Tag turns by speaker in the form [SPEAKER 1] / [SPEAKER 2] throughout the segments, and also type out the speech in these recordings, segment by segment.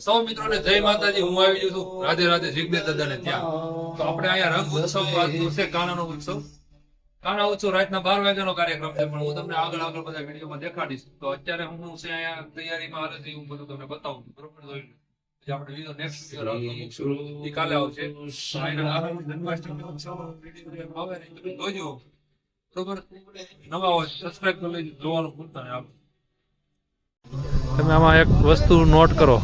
[SPEAKER 1] સૌ મિત્રોને જય માતાજી, હું આવી ગયો છું રાધે રાધે જિગ્નેશ દાદાને ત્યાં. તો આપણે અહીંયા રંગ ઉત્સવ આજનો છે કાનાનો ઉત્સવ. કાના ઉત્સવ રાતના બાર વાગ્યાનો કાર્યક્રમ છે, પણ હું તમને આગળ આગળ બધા વિડીયોમાં દેખાડીશ. તો અત્યારે હું છે અહીંયા તૈયારીમાં હાલે છે, હું બધું તમને બતાવું બરોબર આવશે. બરોબર? નવા હોય જોવાનું તમે આમાં એક વસ્તુ નોટ કરો.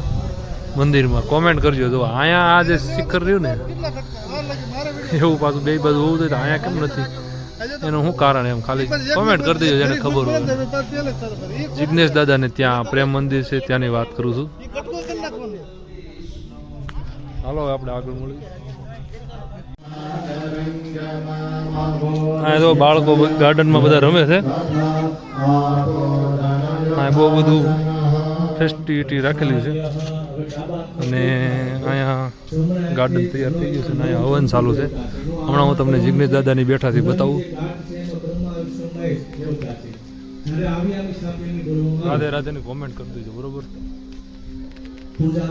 [SPEAKER 1] મંદિરમાં. કોમેન્ટ કરજો. તો અહીંયા આ જે શિખર રહ્યું ને, એવું પાછું બે બાજુ હોવું જોઈએ તો અહીંયા કેમ નથી? એનું શું કારણ એમ? ખાલી કોમેન્ટ કરી દેજો જેને ખબર હોય. જિગ્નેશ દાદાને ત્યાં પ્રેમ મંદિર છે, ત્યાંની વાત કરું છું. હાલો આપણે આગળ મળીએ. તો બાળકો ગાર્ડનમાં બધા રમે છે. બહુ બધું ફેસ્ટિવિટી રાખેલી છે. અને અહીંયા ગાર્ડન તૈયાર થઈ ગયું છે અને અહીંયા હવન ચાલુ છે. હમણાં હું તમને જિગ્નેશ દાદાની બેઠાથી બતાવું. રાધે રાધેની કોમેન્ટ કરી દેજો બરોબર?
[SPEAKER 2] પૂજા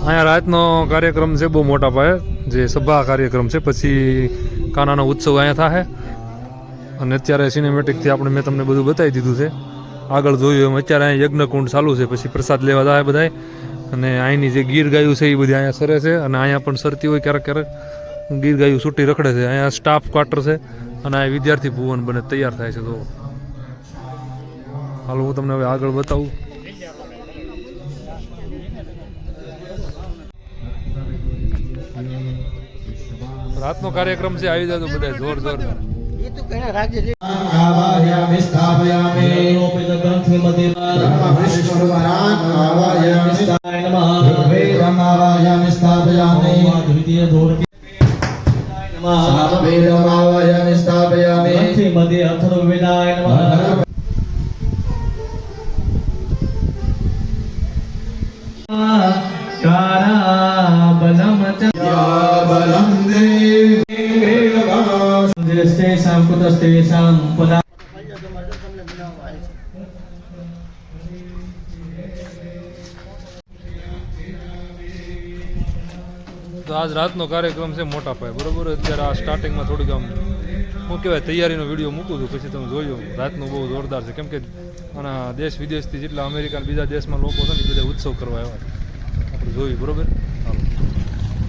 [SPEAKER 1] અહીંયા રાતનો કાર્યક્રમ છે બહુ મોટા પાયે. જે સભા કાર્યક્રમ છે પછી કાનાનો ઉત્સવ અહીંયા થાય અને અત્યારે સિનેમેટિકથી આપણે મેં તમને બધું બતાવી દીધું છે. આગળ જોયું એમ, અત્યારે અહીંયા યજ્ઞકુંડ ચાલુ છે, પછી પ્રસાદ લેવા જાય બધાય. અને અહીંની જે ગીર ગાયું છે, એ બધી અહીંયા સરે છે. અને અહીંયા પણ સરતી હોય ક્યારેક ક્યારેક. ગીર ગાયું છૂટી રખડે છે. અહીંયા સ્ટાફ ક્વાર્ટર છે અને અહીંયા વિદ્યાર્થી ભુવન બને તૈયાર થાય છે તો હાલો, હું તમને હવે આગળ બતાવું. રાતનો કાર્યક્રમ છે, આવી જાય તો બધા જોર જોર
[SPEAKER 3] आवाहयामि स्थापयामि योपितग्रन्थिमति ब्रह्मविष्णुवरान् स्थाय नमः ब्रह्मेदम् आवाहयामि स्थापयामि
[SPEAKER 2] द्वितीयधूर्ति नमः सर्ववेदम् आवाहयामि
[SPEAKER 3] स्थापयामि ग्रन्थिमति अथर्ववेदाय
[SPEAKER 2] नमः યસ્તેષાં કુતસ્તેષાં પદા
[SPEAKER 1] તો આજ રાતનો કાર્યક્રમ છે મોટા પાયે, બરોબર? અત્યારે આ સ્ટાર્ટિંગમાં થોડીક આમ, શું કહેવાય, તૈયારીનો વીડિયો મૂકું છું, પછી તમે જોયો રાતનું બહુ જોરદાર છે. કેમ કે અને દેશ વિદેશથી જેટલા અમેરિકા બીજા દેશમાં લોકો છે ને બધા ઉત્સવ કરવા આવ્યા આપણે જોયું, બરોબર?